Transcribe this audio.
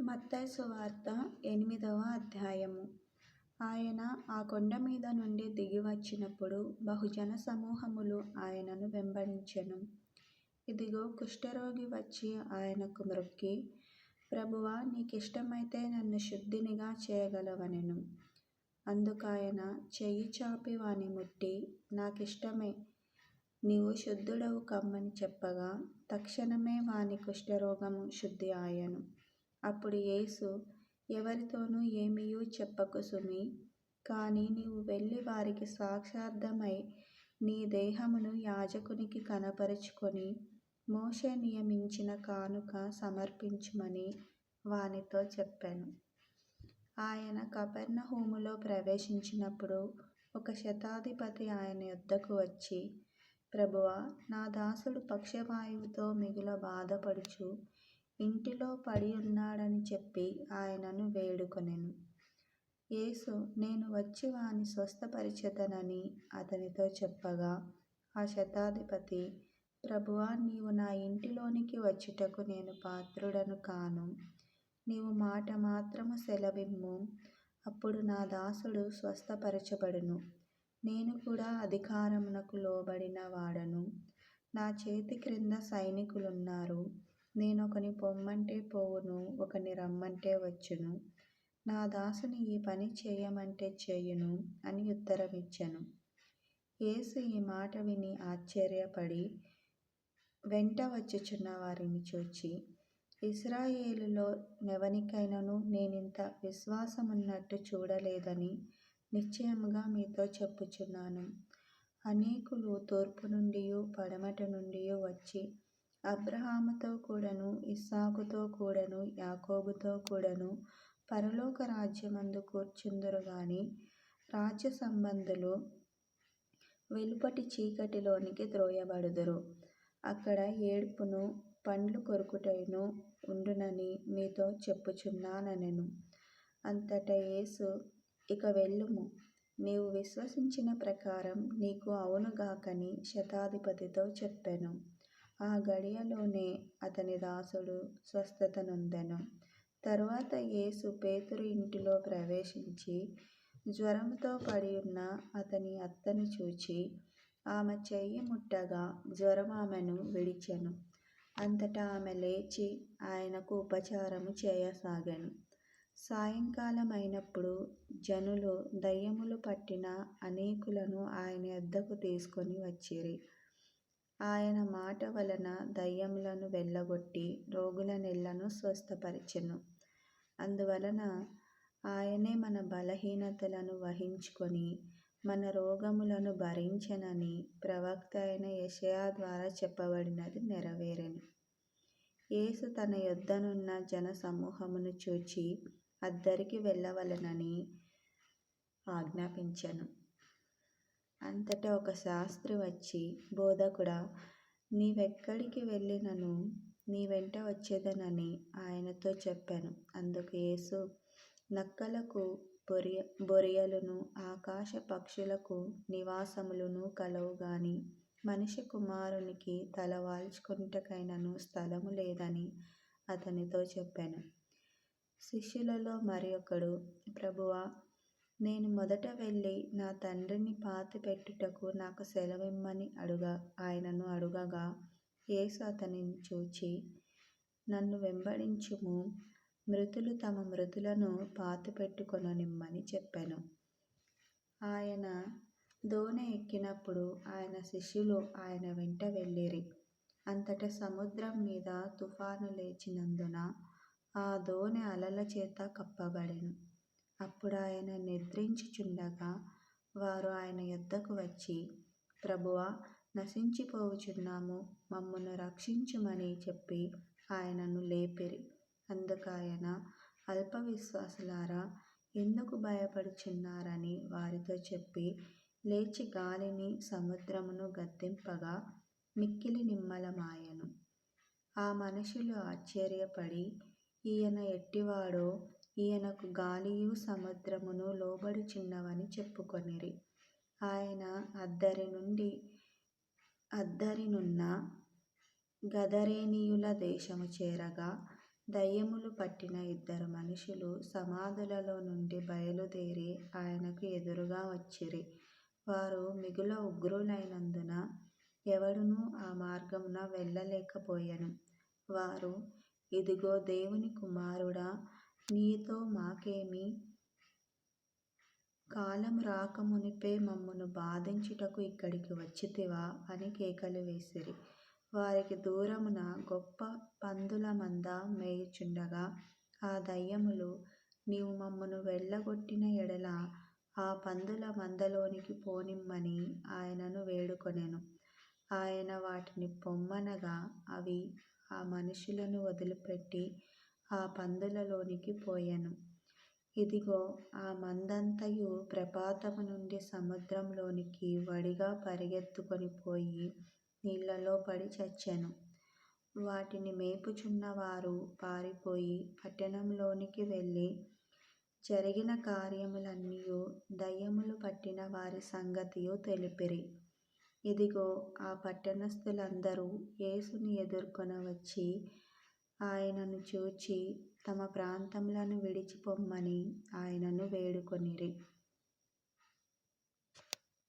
మత్తయి సువార్త ఎనిమిదవ అధ్యాయము ఆయన ఆ కొండ మీద నుండి దిగి వచ్చినప్పుడు బహుజన సమూహములు ఆయనను వెంబడించెను. ఇదిగో కుష్ఠరోగి వచ్చి ఆయనకు మ్రొక్కి, ప్రభువా నీకిష్టమైతే నన్ను శుద్ధినిగా చేయగలవనెను. అందుకాయన చెయ్యి చాపి వాని ముట్టి, నాకిష్టమే, నీవు శుద్ధుడవు కమ్మని చెప్పగా తక్షణమే వాని కుష్ఠరోగము శుద్ధి ఆయెను. అప్పుడు యేసు ఎవరితోనూ ఏమీయూ చెప్పకు సుమీ, కానీ నీవు వెళ్ళి వారికి సాక్షార్థమై నీ దేహమును యాజకునికి కనపరుచుకొని మోషే నియమించిన కానుక సమర్పించుమని వానితో చెప్పాను. ఆయన కపెర్నహూములో ప్రవేశించినప్పుడు ఒక శతాధిపతి ఆయన యొద్దకు వచ్చి, ప్రభువా, నా దాసుడు పక్షవాయువుతో మిగుల బాధపడుచు ఇంటిలో పడి ఉన్నాడని చెప్పి ఆయనను వేడుకొనెను. యేసు నేను వచ్చి వాని స్వస్థపరచెదనని అతనితో చెప్పగా ఆ శతాధిపతి, ప్రభువా నీవు నా ఇంటిలోనికి వచ్చుటకు నేను పాత్రుడను కాను. నీవు మాట మాత్రము సెలవిమ్ము, అప్పుడు నా దాసుడు స్వస్థపరచబడును. నేను కూడా అధికారమునకు లోబడిన వాడను. నా చేతి క్రింద సైనికులున్నారు. నేనొకని పొమ్మంటే పోవును, ఒకని రమ్మంటే వచ్చును. నా దాసుని ఈ పని చేయమంటే చేయును అని ఉత్తరమిచ్చెను. యేసు ఈ మాట విని ఆశ్చర్యపడి వెంట వచ్చుచున్న వారిని చూచి, ఇస్రాయేలులో నెవనికైనను నేనింత విశ్వాసమున్నట్టు చూడలేదని నిశ్చయముగా మీతో చెప్పుచున్నాను. అనేకులు తూర్పు నుండియూ పడమట నుండి వచ్చి అబ్రహాముతో కూడను ఇస్సాకుతో కూడను యాకోబుతో కూడను పరలోక రాజ్యమందు కూర్చుందురు గాని రాజ్య సంబంధులు వెలుపటి చీకటిలోనికి త్రోయబడుదురు. అక్కడ ఏడ్పును పండ్లు కొరుకుటైను ఉండునని మీతో చెప్పుచున్నానెను. అంతటా యేసు ఇక వెళ్ళుము, నీవు విశ్వసించిన ప్రకారం నీకు అవును గాకని శతాధిపతితో చెప్పెను. ఆ గడియలోనే అతని దాసుడు స్వస్థత నొందెను. తరువాత యేసు పేతురు ఇంటిలో ప్రవేశించి జ్వరముతో పడియున్న అతని అత్తను చూచి ఆమె చెయ్యి ముట్టగా జ్వరం ఆమెను విడిచెను. అంతటా ఆమె లేచి ఆయనకు ఉపచారము చేయసాగెను. సాయంకాలమైనప్పుడు జనులు దయ్యములు పట్టిన అనేకులను ఆయన యొద్దకు తీసుకొని వచ్చిరి. ఆయన మాట వలన దయ్యములను వెళ్ళగొట్టి రోగుల నెళ్ళను స్వస్థపరిచెను అందువలన ఆయనే మన బలహీనతలను వహించుకొని మన రోగములను భరించనని ప్రవక్త అయిన యషయా ద్వారా చెప్పబడినది నెరవేరెను. యేసు తన యొద్దనున్న జనసమూహమును చూచి అద్దరికి వెళ్ళవలనని ఆజ్ఞాపించను అంతటా ఒక శాస్త్రి వచ్చి, బోధకుడా, నీవెక్కడికి వెళ్ళినను? నీ వెంట వచ్చేదనని ఆయనతో చెప్పాను. అందుకు యేసు, నక్కలకు బొరియ బొరియలును ఆకాశ పక్షులకు నివాసములును కలవు గాని మనిషి కుమారునికి తల స్థలము లేదని అతనితో చెప్పాను. శిష్యులలో మరి ఒకడు, ప్రభువా, నేను మొదట వెళ్ళి నా తండ్రిని పాతిపెట్టుటకు నాకు సెలవిమ్మని ఆయనను అడుగగా యేసు అతనిని చూచి, నన్ను వెంబడించుము, మృతులు తమ మృతులను పాతిపెట్టుకొననిమ్మని చెప్పాను ఆయన దోణి ఎక్కినప్పుడు ఆయన శిష్యులు ఆయన వెంట వెళ్ళిరి. అంతటా సముద్రం మీద తుఫాను లేచినందున ఆ దోణి అలల చేత కప్పబడెను. అప్పుడు ఆయన నిద్రించుచుండగా వారు ఆయన యొద్దకు వచ్చి, ప్రభువా, నశించిపోవుచున్నాము, మమ్మను రక్షించుమని చెప్పి ఆయనను లేపిరి. అందుకాయన, అల్ప విశ్వాసులారా, ఎందుకు భయపడుచున్నారని వారితో చెప్పి లేచి గాలిని సముద్రమును గద్దింపగా మిక్కిలి నిమ్మలమాయను ఆ మనుషులు ఆశ్చర్యపడి, ఈయన ఎట్టివాడో, ఈయనకు గాలియు సముద్రమును లోబడి చిన్నవని చెప్పుకొనిరి. ఆయన అద్దరి నుండి అద్దరినున్న గదరేనియుల దేశము చేరగా దయ్యములు పట్టిన ఇద్దరు మనుషులు సమాధులలో నుండి బయలుదేరి ఆయనకు ఎదురుగా వచ్చిరి వారు మిగుల ఉగ్రులైనందున ఎవడునూ ఆ మార్గమున వెళ్ళలేకపోయెను వారు ఇదిగో దేవుని కుమారుడా నీతో మాకేమి కాలం రాకమునిపే మమ్మును బాధించుటకు ఇక్కడికి వచ్చితివా? అని కేకలు వేసిరి. వారికి దూరమున గొప్ప పందుల మంద మేయుచుండగా ఆ దయ్యములు నీవు మమ్మను వెళ్ళగొట్టిన ఎడల ఆ పందుల మందలోనికి పోనిమ్మని ఆయనను వేడుకొనెను. ఆయన వాటిని పొమ్మనగా అవి ఆ మనుషులను వదిలిపెట్టి ఆ పందులలోనికి పోయెను. ఇదిగో ఆ మందంతయు ప్రపాతము నుండి సముద్రంలోనికి వడిగా పరిగెత్తుకొని పోయి నీళ్ళలో పడి చచ్చెను. వాటిని మేపుచున్నవారు పారిపోయి పట్టణంలోనికి వెళ్ళి జరిగిన కార్యములన్నీ దయ్యములు పట్టిన వారి సంగతియు తెలిపిరి. ఇదిగో ఆ పట్టణస్థులందరూ యేసుని ఎదుర్కొన వచ్చి ఆయనను చూచి తమ ప్రాంతములను విడిచిపొమ్మని ఆయనను వేడుకొనిరి.